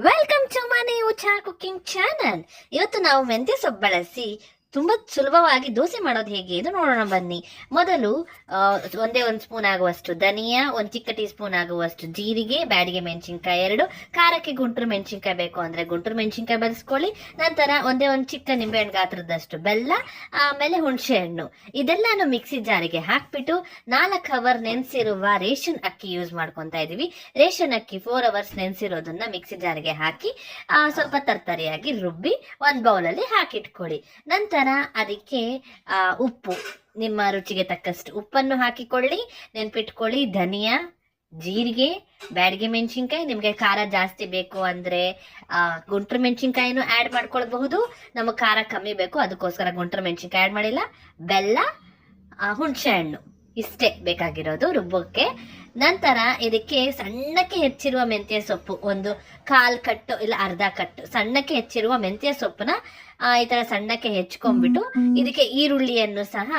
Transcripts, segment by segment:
Welcome to ಮನೆ ಉಚಾ cooking channel ಇವತ್ತು ನಾವು ಮೆಂತ್ಯ ಸೊಪ್ಪು ಬಳಸಿ ತುಂಬಾ ಸುಲಭವಾಗಿ ದೋಸೆ ಮಾಡೋದು ಹೇಗೆ ಇದು ನೋಡೋಣ ಬನ್ನಿ. ಮೊದಲು ಒಂದೇ ಒಂದು ಸ್ಪೂನ್ ಆಗುವಷ್ಟು ಧನಿಯಾ, ಒಂದು ಚಿಕ್ಕ ಟೀ ಸ್ಪೂನ್ ಆಗುವಷ್ಟು ಜೀರಿಗೆ, ಬ್ಯಾಡಿಗೆ ಮೆಣಸಿನ್ಕಾಯಿ ಎರಡು, ಖಾರಕ್ಕೆ ಗುಂಟೂರು ಮೆಣಸಿನ್ಕಾಯಿ ಬೇಕು ಅಂದ್ರೆ ಗುಂಟೂರು ಮೆಣಸಿನ್ಕಾಯಿ ಬಳಸ್ಕೊಳ್ಳಿ, ನಂತರ ಒಂದೇ ಒಂದು ಚಿಕ್ಕ ನಿಂಬೆಹಣ್ಣು ಗಾತ್ರದಷ್ಟು ಬೆಲ್ಲ, ಆಮೇಲೆ ಹುಣಸೆ ಹಣ್ಣು ಇದೆಲ್ಲಾನು ಮಿಕ್ಸಿ ಜಾರಿಗೆ ಹಾಕ್ಬಿಟ್ಟು ನಾಲ್ಕು ಅವರ್ ನೆನೆಸಿರುವ ರೇಷನ್ ಅಕ್ಕಿ ಯೂಸ್ ಮಾಡ್ಕೊತಾ ಇದೀವಿ ರೇಷನ್ ಅಕ್ಕಿ ಫೋರ್ ಅವರ್ಸ್ ನೆನೆಸಿರೋದನ್ನ ಮಿಕ್ಸಿ ಜಾರಿಗೆ ಹಾಕಿ ಸ್ವಲ್ಪ ತರ್ತರಿಯಾಗಿ ರುಬ್ಬಿ, ಒಂದು ಬೌಲಲ್ಲಿ ಹಾಕಿಟ್ಕೊಳ್ಳಿ. ನಂತರ ಅದಕ್ಕೆ ಆ, ಉಪ್ಪು. ನಿಮ್ಮ ರುಚಿಗೆ ತಕ್ಕಷ್ಟು ಉಪ್ಪನ್ನು ಹಾಕಿಕೊಳ್ಳಿ. ನೆನ್ಪಿಟ್ಕೊಳ್ಳಿ ಧನಿಯಾ ಜೀರಿಗೆ ಬ್ಯಾಡಿಗೆ ಮೆಣಸಿನ್ಕಾಯಿ. ನಿಮಗೆ ಖಾರ ಜಾಸ್ತಿ ಬೇಕು ಅಂದ್ರೆ ಗುಂಟ್ರು ಮೆಣಸಿನ್ಕಾಯಿನೂ ಆ್ಯಡ್ ಮಾಡ್ಕೊಳ್ಬಹುದು. ನಮಗೆ ಖಾರ ಕಮ್ಮಿ ಬೇಕು ಅದಕ್ಕೋಸ್ಕರ ಗುಂಟ್ರ ಮೆಣಸಿನ್ಕಾಯಿ ಆ್ಯಡ್ ಮಾಡಿಲ್ಲ. ಬೆಲ್ಲ ಹುಣಸೆ ಹಣ್ಣು. ಇಷ್ಟೇ ಬೇಕಾಗಿರೋದು ರುಬ್ಬಕ್ಕೆ ನಂತರ ಇದಕ್ಕೆ ಸಣ್ಣಕ್ಕೆ ಹೆಚ್ಚಿರುವ ಮೆಂತ್ಯ ಸೊಪ್ಪು ಒಂದು ಕಾಲ್ ಕಟ್ಟು ಇಲ್ಲ ಅರ್ಧ ಕಟ್ಟು ಸಣ್ಣಕ್ಕೆ ಹೆಚ್ಚಿರುವ ಮೆಂತ್ಯ ಸೊಪ್ಪನ್ನ ಆ, ಈ ತರ ಸಣ್ಣಕ್ಕೆ ಹೆಚ್ಕೊಂಡ್ಬಿಟ್ಟು ಇದಕ್ಕೆ ಈರುಳ್ಳಿಯನ್ನು ಸಹ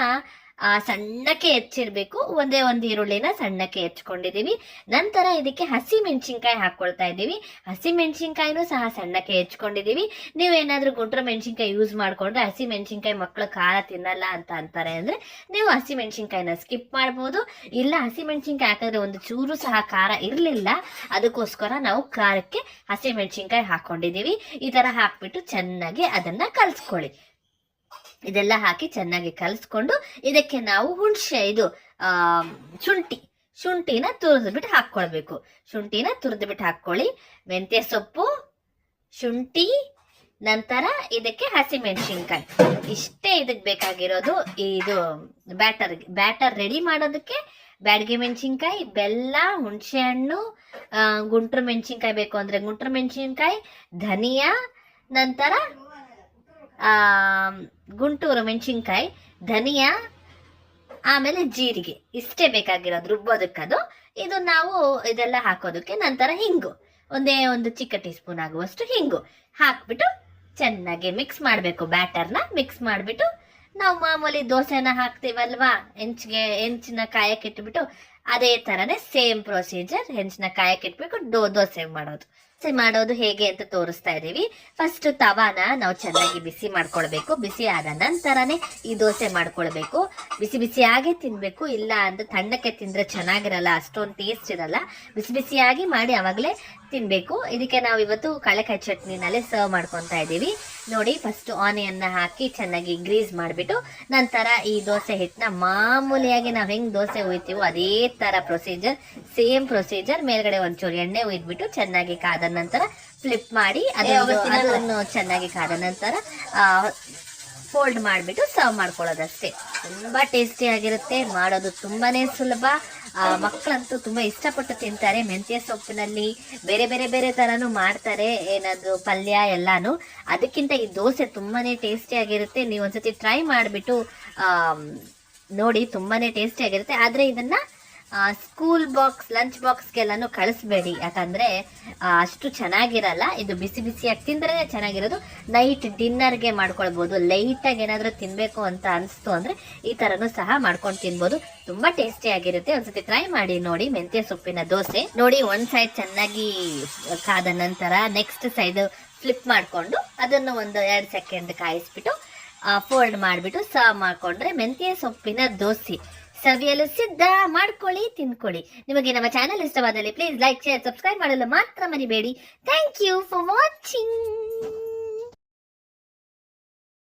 ಆ, ಸಣ್ಣಕ್ಕೆ ಹೆಚ್ಚಿರ್ಬೇಕು. ಒಂದೇ ಒಂದು ಈರುಳ್ಳಿನ ಸಣ್ಣಕ್ಕೆ ಹೆಚ್ಕೊಂಡಿದೀವಿ. ನಂತರ ಇದಕ್ಕೆ ಹಸಿ ಮೆಣಸಿನ್ಕಾಯಿ ಹಾಕೊಳ್ತಾ ಇದ್ದೀವಿ. ಹಸಿ ಮೆಣಸಿನ್ಕಾಯಿನೂ ಸಹ ಸಣ್ಣಕ್ಕೆ ಹೆಚ್ಕೊಂಡಿದೀವಿ. ನೀವೇನಾದ್ರೂ ಗುಂಟ್ರ ಮೆಣಸಿನ್ಕಾಯಿ ಯೂಸ್ ಮಾಡ್ಕೊಂಡ್ರೆ ಹಸಿ ಮೆಣಸಿನ್ಕಾಯಿ ಮಕ್ಕಳು ಖಾರ ತಿನ್ನಲ್ಲ ಅಂತ ಅಂತಾರೆ ಅಂದ್ರೆ ನೀವು ಹಸಿ ಮೆಣಸಿನ್ಕಾಯಿನ ಸ್ಕಿಪ್ ಮಾಡ್ಬೋದು. ಇಲ್ಲ ಹಸಿ ಮೆಣಸಿನ್ಕಾಯಿ ಹಾಕಿದ್ರೆ ಒಂದು ಚೂರು ಸಹ ಖಾರ ಇರಲಿಲ್ಲ. ಅದಕ್ಕೋಸ್ಕರ ನಾವು ಖಾರಕ್ಕೆ ಹಸಿ ಮೆಣಸಿನ್ಕಾಯಿ ಹಾಕೊಂಡಿದೀವಿ. ಈ ತರ ಹಾಕ್ಬಿಟ್ಟು ಚೆನ್ನಾಗಿ ಅದನ್ನ ಕಲ್ಸ್ಕೊಳ್ಳಿ. ಇದೆಲ್ಲ ಹಾಕಿ ಚೆನ್ನಾಗಿ ಕಲಸ್ಕೊಂಡು ಇದಕ್ಕೆ ನಾವು ಹುಣಸೆ, ಇದು ಶುಂಠಿ, ಶುಂಠಿನ ತುರಿದ್ಬಿಟ್ಟು ಹಾಕ್ಕೊಳ್ಬೇಕು. ಶುಂಠಿನ ತುರಿದ್ಬಿಟ್ಟು ಹಾಕ್ಕೊಳ್ಳಿ. ಮೆಂತ್ಯ ಸೊಪ್ಪು, ಶುಂಠಿ, ನಂತರ ಇದಕ್ಕೆ ಹಸಿ ಮೆಣಸಿನ್ಕಾಯಿ ಇಷ್ಟೇ ಇದಕ್ಕೆ ಬೇಕಾಗಿರೋದು ಇದು ಬ್ಯಾಟರ್ ಬ್ಯಾಟರ್ ರೆಡಿ ಮಾಡೋದಕ್ಕೆ ಬ್ಯಾಡಿಗೆ ಮೆಣಸಿನ್ಕಾಯಿ, ಬೆಲ್ಲ, ಹುಣಸೆ ಹಣ್ಣು ಗುಂಟ್ರು ಮೆಣಸಿನ್ಕಾಯಿ ಬೇಕು ಅಂದರೆ ಗುಂಟ್ರು ಮೆಣಸಿನ್ಕಾಯಿ, ಧನಿಯಾ, ನಂತರ ಗುಂಟೂರು ಮೆಣಸಿನ್ಕಾಯಿ, ಧನಿಯಾ, ಆಮೇಲೆ ಜೀರಿಗೆ. ಇಷ್ಟೇ ಬೇಕಾಗಿರೋದು ರುಬ್ಬೋದಕ್ಕದು ಇದು ನಾವು ಇದೆಲ್ಲ ಹಾಕೋದಕ್ಕೆ ನಂತರ ಹಿಂಗು. ಒಂದೇ ಒಂದು ಚಿಕ್ಕ ಟೀ ಸ್ಪೂನ್ ಆಗುವಷ್ಟು ಹಿಂಗು. ಹಾಕ್ಬಿಟ್ಟು ಚೆನ್ನಾಗಿ ಮಿಕ್ಸ್ ಮಾಡಬೇಕು ಬ್ಯಾಟರ್ನ ಮಿಕ್ಸ್ ಮಾಡಿಬಿಟ್ಟು. ನಾವು ಮಾಮೂಲಿ ದೋಸೆನ ಹಾಕ್ತೀವಲ್ವಾ, ಹೆಂಚಿಗೆ, ಹೆಂಚಿನ ಕಾಯಕ್ಕೆ ಇಟ್ಬಿಟ್ಟು. ಅದೇ ತರನೇ ಸೇಮ್ ಪ್ರೊಸೀಜರ್ ಹೆಂಚಿನ ಕಾಯಕ್ಕೆ ಇಟ್ಬಿಟ್ಟು ಡೋ ದೋಸೆ ಮಾಡೋದು. ದೋಸೆ ಮಾಡೋದು ಹೇಗೆ ಅಂತ ತೋರಿಸ್ತಾ ಇದೀವಿ ಫಸ್ಟ್ ತವಾನ ನಾವು ಚೆನ್ನಾಗಿ ಬಿಸಿ ಮಾಡ್ಕೊಳ್ಬೇಕು. ಬಿಸಿ ಆದ ನಂತರನೇ ಈ ದೋಸೆ ಮಾಡ್ಕೊಳ್ಬೇಕು. ಬಿಸಿ ಬಿಸಿಯಾಗಿ ತಿನ್ಬೇಕು. ಇಲ್ಲ ಅಂದ್ರೆ ತಣ್ಣಕ್ಕೆ ತಿಂದ್ರೆ ಚೆನ್ನಾಗಿರಲ್ಲ, ಅಷ್ಟೊಂದು ಟೇಸ್ಟ್ ಇರಲ್ಲ. ಬಿಸಿ ಬಿಸಿಯಾಗಿ ಮಾಡಿ ಅವಾಗಲೇ ತಿನ್ಬೇಕು. ಇದಕ್ಕೆ ನಾವು ಇವತ್ತು ಕಳೆಕಾಯಿ ಚಟ್ನಿನಲ್ಲೇ ಸರ್ವ್ ಮಾಡ್ಕೊತಾ ಇದ್ದೀವಿ. ನೋಡಿ ಫಸ್ಟ್ ಆನಿಯನ್ನ ಹಾಕಿ ಚೆನ್ನಾಗಿ ಗ್ರೀಸ್ ಮಾಡಿಬಿಟ್ಟು ನಂತರ ಈ ದೋಸೆ ಹಿಟ್ಟನ್ನ ಮಾಮೂಲಿಯಾಗಿ ನಾವು ಹೆಂಗ್ ದೋಸೆ ಹುಯ್ತೀವೋ ಅದೇ ತರ ಪ್ರೊಸೀಜರ್ ಸೇಮ್ ಪ್ರೊಸೀಜರ್ ಮೇಲ್ಗಡೆ ಒಂಚೂರು ಎಣ್ಣೆ ಹುಯ್ದ್ಬಿಟ್ಟು ಚೆನ್ನಾಗಿ ಕಾದ ನಂತರ ಫ್ಲಿಪ್ ಮಾಡಿ ಅದನ್ನು ಚೆನ್ನಾಗಿ ಕಾದ ನಂತರ ಫೋಲ್ಡ್ ಮಾಡಿಬಿಟ್ಟು ಸರ್ವ್ ಮಾಡ್ಕೊಳ್ಳೋದಷ್ಟೇ. ತುಂಬಾ ಟೇಸ್ಟಿ ಆಗಿರುತ್ತೆ ಮಾಡೋದು ತುಂಬಾನೇ ಸುಲಭ. ಮಕ್ಕಳಂತೂ ತುಂಬಾ ಇಷ್ಟಪಟ್ಟು ತಿಂತಾರೆ. ಮೆಂತ್ಯ ಸೊಪ್ಪಿನಲ್ಲಿ ಬೇರೆ ಬೇರೆ ಬೇರೆ ಥರನು ಮಾಡ್ತಾರೆ ಏನಾದ್ರು ಪಲ್ಯ ಎಲ್ಲಾನು. ಅದಕ್ಕಿಂತ ಈ ದೋಸೆ ತುಂಬಾನೇ ಟೇಸ್ಟಿ ಆಗಿರುತ್ತೆ. ನೀವು ಒಂದ್ಸತಿ ಟ್ರೈ ಮಾಡಿಬಿಟ್ಟು ನೋಡಿ ತುಂಬಾನೇ ಟೇಸ್ಟಿ ಆಗಿರುತ್ತೆ. ಆದರೆ ಇದನ್ನ ಸ್ಕೂಲ್ ಬಾಕ್ಸ್ ಲಂಚ್ ಬಾಕ್ಸ್ಗೆಲ್ಲಾನು ಕಳಿಸ್ಬೇಡಿ. ಯಾಕಂದ್ರೆ ಅಷ್ಟು ಚೆನ್ನಾಗಿರಲ್ಲ. ಇದು ಬಿಸಿ ಬಿಸಿಯಾಗಿ ತಿಂದ್ರೆ ಚೆನ್ನಾಗಿರೋದು. ನೈಟ್ ಡಿನ್ನರ್ಗೆ ಮಾಡ್ಕೊಳ್ಬೋದು. ಲೈಟಾಗಿ ಏನಾದರೂ ತಿನ್ಬೇಕು ಅಂತ ಅನಿಸ್ತು ಅಂದ್ರೆ ಈ ಥರನೂ ಸಹ ಮಾಡ್ಕೊಂಡು ತಿನ್ಬೋದು. ತುಂಬಾ ಟೇಸ್ಟಿ ಆಗಿರುತ್ತೆ. ಒಂದ್ಸತಿ ಟ್ರೈ ಮಾಡಿ ನೋಡಿ. ಮೆಂತ್ಯ ಸೊಪ್ಪಿನ ದೋಸೆ. ನೋಡಿ, ಒಂದು ಸೈಡ್ ಚೆನ್ನಾಗಿ ಕಾದ ನಂತರ ನೆಕ್ಸ್ಟ್ ಸೈಡ್ ಫ್ಲಿಪ್ ಮಾಡ್ಕೊಂಡು ಅದನ್ನು ಒಂದು ಎರಡು ಸೆಕೆಂಡ್ ಕಾಯಿಸ್ಬಿಟ್ಟು ಫೋಲ್ಡ್ ಮಾಡಿಬಿಟ್ಟು ಸರ್ವ್ ಮಾಡ್ಕೊಂಡ್ರೆ ಮೆಂತ್ಯ ಸೊಪ್ಪಿನ ದೋಸೆ. ಸವಿಯಲು ಸಿದ್ಧ, ಮಾಡ್ಕೊಳ್ಳಿ, ತಿನ್ಕೊಳ್ಳಿ. ನಿಮಗೆ ನಮ್ಮ ಚಾನೆಲ್ ಇಷ್ಟವಾದಲ್ಲಿ ಪ್ಲೀಸ್ ಲೈಕ್ ಶೇರ್ ಸಬ್ಸ್ಕ್ರೈಬ್ ಮಾಡಲು ಮಾತ್ರ ಮರಿಬೇಡಿ. Thank you for watching